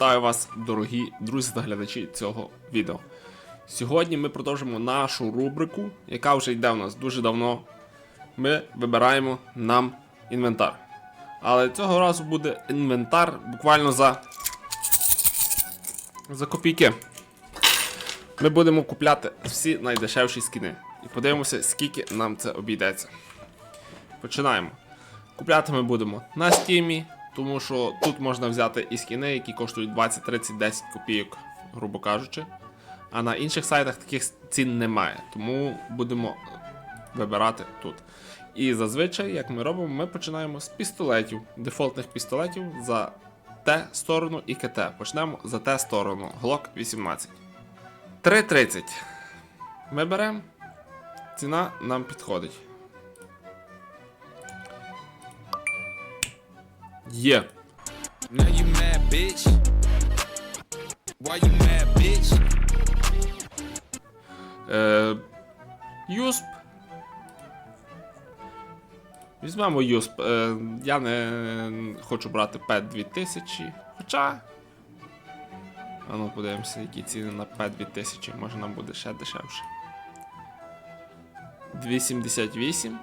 Вітаю вас, дорогі друзі та глядачі цього відео. Сьогодні ми продовжимо нашу рубрику, яка вже йде у нас дуже давно. Ми вибираємо нам інвентар. Але цього разу буде інвентар буквально за, за копійки. Ми будемо купляти всі найдешевші скіни. І подивимося, скільки нам це обійдеться. Починаємо. Купляти ми будемо на стімі, тому що тут можна взяти і скіни, які коштують 20, 30, 10 копійок, грубо кажучи. А на інших сайтах таких цін немає, тому будемо вибирати тут. І зазвичай, як ми робимо, ми починаємо з пістолетів, дефолтних пістолетів за Т сторону і КТ. Почнемо за Т сторону. Glock 18. 3.30. Ми беремо. Ціна нам підходить. Bitch? Е, Юсп. Візьмемо Юсп. Е, я не хочу брати п 2000. Хоча. А ну подивимося, які ціни на п 2000 може нам буде ще дешевше. 278.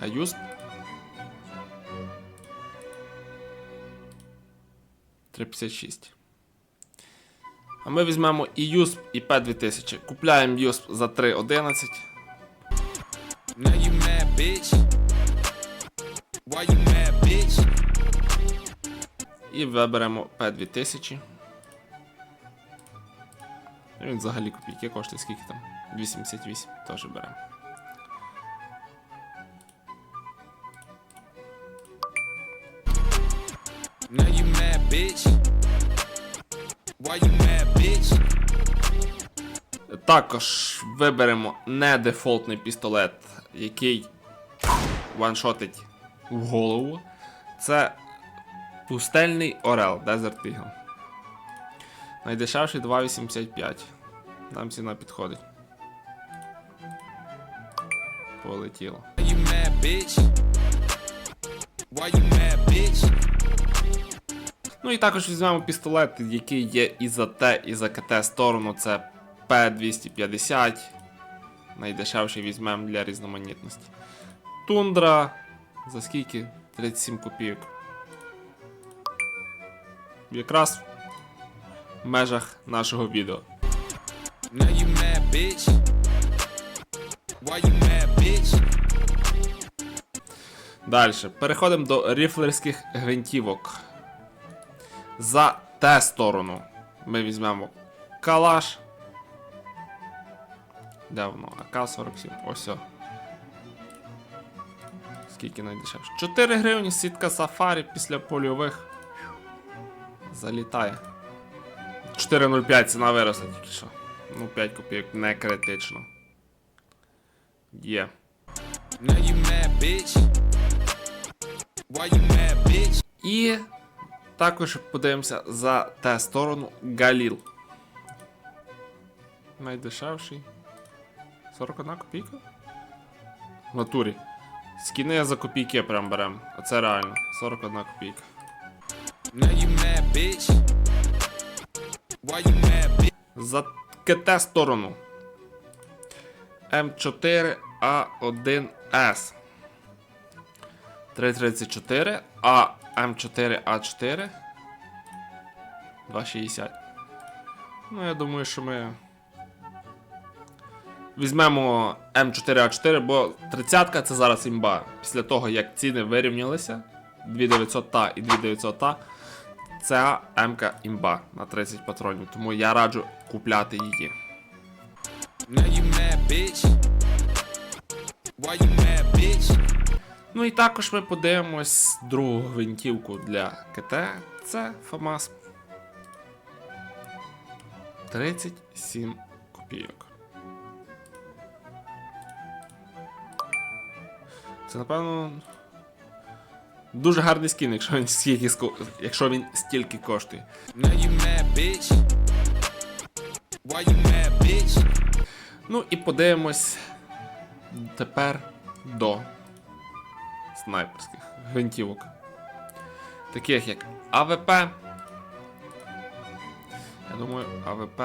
А Юсп. 356. А ми візьмемо і USP, і P2000. Купляємо USP за 3.11. Now you mad, bitch. Why you mad, bitch? І виберемо P2000. І Він взагалі копійки коштує скільки там? 278. Теж беремо. Bitch. Why you mad, bitch? Також виберемо не дефолтний пістолет, який ваншотить в голову. Це пустельний Орел Desert Eagle. Найдешевший 2,85. Нам ціна підходить. Полетіло. Now you mad, bitch. Why you mad, bitch? Ну і також візьмемо пістолет, який є і за Т, і за КТ сторону. Це П250. Найдешевший візьмемо для різноманітності. Тундра. За скільки? 37 копійок. Якраз в межах нашого відео. Now you mad, bitch. Why you mad, bitch? Далі. Переходимо до ріфлерських гвинтівок. За Т сторону ми візьмемо калаш. Де воно? АК-47. Ось. о. Скільки найдешевше? 4 гривні сітка сафарі після польових. Залітає. 4,05 ціна виросла тільки що. Ну, 5 копійок не критично. Є. Bitch? І також подивимося за те сторону Галіл. Найдешевший. 41 копійка? В натурі. Скіни за копійки прям берем. А це реально. 41 копійка. За КТ сторону. М4А1С. 334, а М4А4 260. Ну, я думаю, що ми. Візьмемо М4А4, бо 30-ка це зараз імба. Після того, як ціни вирівнялися, 2900 та і 2900 та, ця М-ка імба на 30 патронів. Тому я раджу купляти її. Now you mad, bitch. Why you mad, bitch? Ну і також ми подивимось другу гвинтівку для КТ. Це ФАМАС. 37 копійок. Це, напевно. Дуже гарний скін, якщо він стільки, якщо він стільки коштує. Ну і подивимось тепер до снайперських гвинтівок. Таких як АВП, Я думаю, АВП.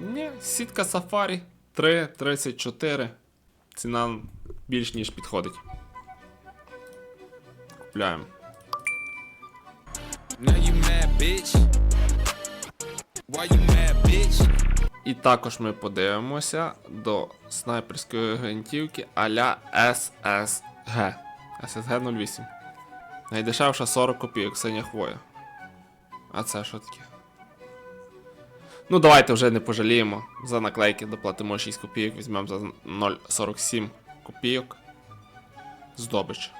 Ні, сітка Safari 3,34. Ціна більш ніж підходить. Купляємо. І також ми подивимося до снайперської гвинтівки а-ля SSG. SSG 08. Найдешевша 40 копійок синя хвоя. А це що таке? Ну, давайте вже не пожаліємо. За наклейки доплатимо 6 копійок, візьмемо за 0,47 копійок. Здобич.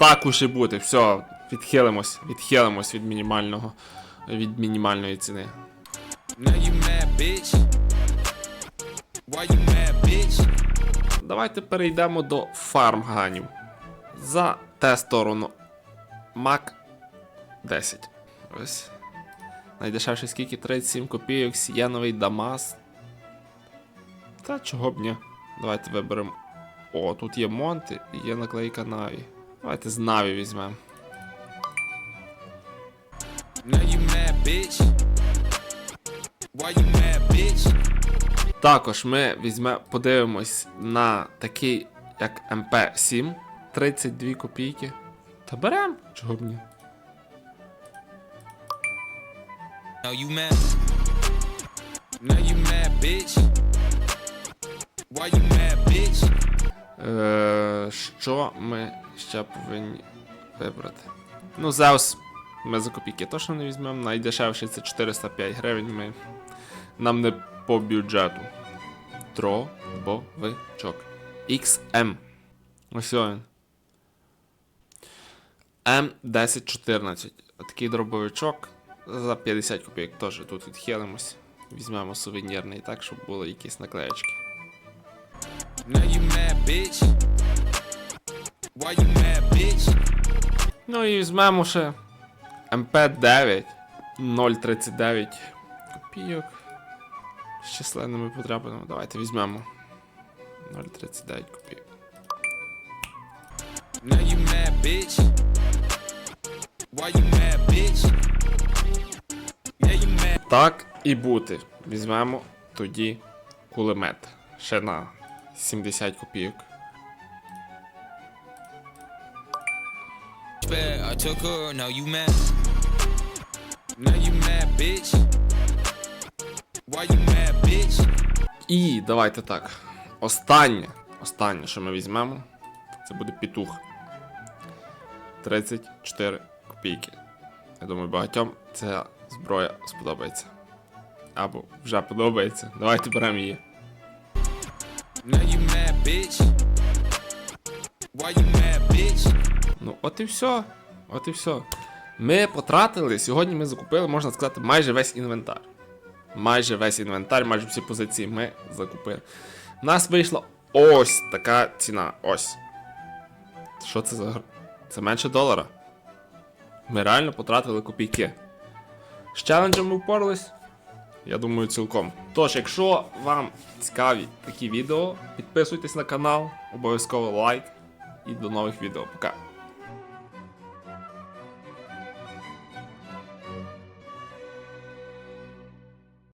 Так уж і бути, все, відхилимось, відхилимось від мінімального, від мінімальної ціни. Now you mad, bitch. Why you mad, bitch? Давайте перейдемо до фармганів. За те сторону Mac 10. Ось. Найдешевший скільки 37 копійок, сіяновий Дамас. Та чого б ні. Давайте виберемо. О, тут є Монти і є наклейка Наві. Давайте з Наві візьмемо. Now you mad, bitch. Why you mad, bitch? Також ми візьме, подивимось на такий, як МП7, 32 копійки. Та берем, чого б ні. Now you mad. Now you mad, bitch. Why you mad, bitch? Е, що ми ще повинні вибрати? Ну, Zeus ми за копійки точно не візьмемо. Найдешевший це 405 гривень. Ми... Нам не по бюджету. Дробовичок. XM. Ось він. М1014. Отакий дробовичок. За 50 копійок теж тут відхилимось. Візьмемо сувенірний так, щоб були якісь наклеєчки. Ну і візьмемо ще МП9 0,39 копійок. З численними потребами. Давайте візьмемо 0,39 копійок. Now you mad, bitch. Why you mad, bitch? Yeah, you mad. Так і бути. Візьмемо тоді кулемет. Ще на 70 копійок. I took her, now you mad. Now you mad, bitch. І давайте так. Останнє. Останнє, що ми візьмемо, це буде петух. 34 копійки. Я думаю, багатьом ця зброя сподобається. Або вже подобається. Давайте беремо її. Now you mad, bitch. Why you mad, bitch? Ну, от і все. От і все. Ми потратили, сьогодні ми закупили, можна сказати, майже весь інвентар. Майже весь інвентар, майже всі позиції ми закупили. У нас вийшла ось така ціна. Ось. Що це за. Це менше долара. Ми реально потратили копійки. З челенджем ми впорались? Я думаю, цілком. Тож, якщо вам цікаві такі відео, підписуйтесь на канал, обов'язково лайк і до нових відео. Пока.